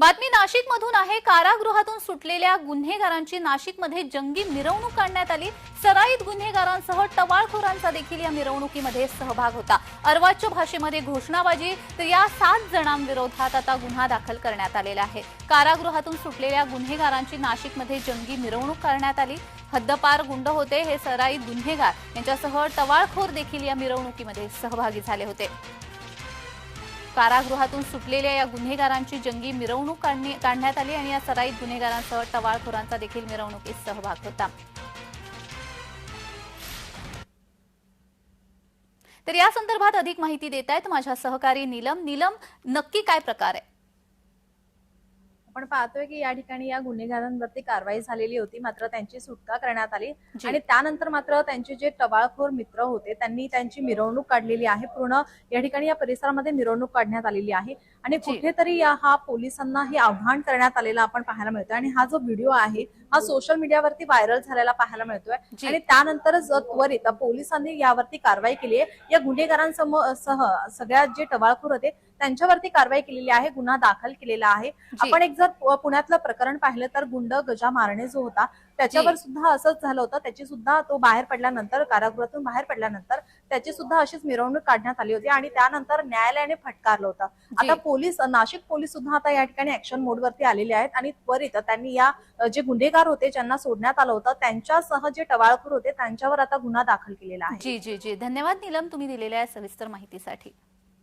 बातमी नाशिक मधून आहे. कारागृहातून सुटलेल्या गुन्हेगारांची नाशिकमध्ये जंगी मिरवणूक काढण्यात आली. सराईत गुन्हेगारांसह टवाळखोरांचा देखील या मिरवणुकीमध्ये सहभाग होता. अर्वाच्य भाषेमध्ये घोषणाबाजी तर या सात जणांविरोधात आता गुन्हा दाखल करण्यात आलेला आहे. कारागृहातून सुटलेल्या गुन्हेगारांची नाशिकमध्ये जंगी मिरवणूक करण्यात आली. हद्दपार गुंड होते हे सराईत गुन्हेगार यांच्यासह टवाळखोर देखील या मिरवणुकीमध्ये सहभागी झाले होते. कारागृहातून सुटलेल्या या गुन्हेगारांची जंगी मिरवणूक काढणे- काढण्यात आली आणि या सराईत गुन्हेगारांसह टवाळखोरांचा देखील मिरवणुकीत सहभाग होता. तर या संदर्भात अधिक माहिती देत आहेत माझ्या सहकारी नीलम. नीलम नक्की काय प्रकार आहे? आपण पाहतोय की या ठिकाणी या गुन्हेगारांवरती कारवाई झालेली होती मात्र त्यांची सुटका करण्यात आली. आणि त्यानंतर मात्र त्यांचे जे टवाळखोर मित्र होते त्यांनी त्यांची मिरवणूक काढलेली आहे पूर्ण या ठिकाणी या परिसरामध्ये मिरवणूक काढण्यात आलेली आहे आणि. कुठेतरी या हा पोलिसांना हे आव्हान करण्यात आलेलं आपण पाहायला मिळतोय आणि हा जो व्हिडिओ आहे हा सोशल मीडियावरती व्हायरल झालेला पाहायला मिळतोय. आणि त्यानंतरच त्वरित पोलिसांनी यावरती कारवाई केली आहे या गुन्हेगारांसमोर सह सगळ्या जे टवाळखोर होते त्यांच्यावरती कारवाई केलेली आहे गुन्हा दाखल केलेला आहे. आपण एक जर पुण्यातलं प्रकरण पाहिलं तर गुंड गजा मारणे जो होता त्याच्यावर सुद्धा असंच झालं होतं. त्याची सुद्धा तो बाहेर पडल्यानंतर कारागृहातून बाहेर पडल्यानंतर त्याची सुद्धा अशीच मिरवणूक काढण्यात आली होती आणि त्यानंतर न्यायालयाने फटकारलं होतं. आता पोलीस नाशिक पोलीस सुद्धा आता या ठिकाणी ऍक्शन मोडवरती आलेले आहेत आणि त्वरित त्यांनी या जे गुन्हेगार होते ज्यांना सोडण्यात आलं होतं त्यांच्यासह जे टवाळखोर होते त्यांच्यावर आता गुन्हा दाखल केलेला आहे. जी जी जी. धन्यवाद नीलम. तुम्ही दिलेल्या सविस्तर माहितीसाठी.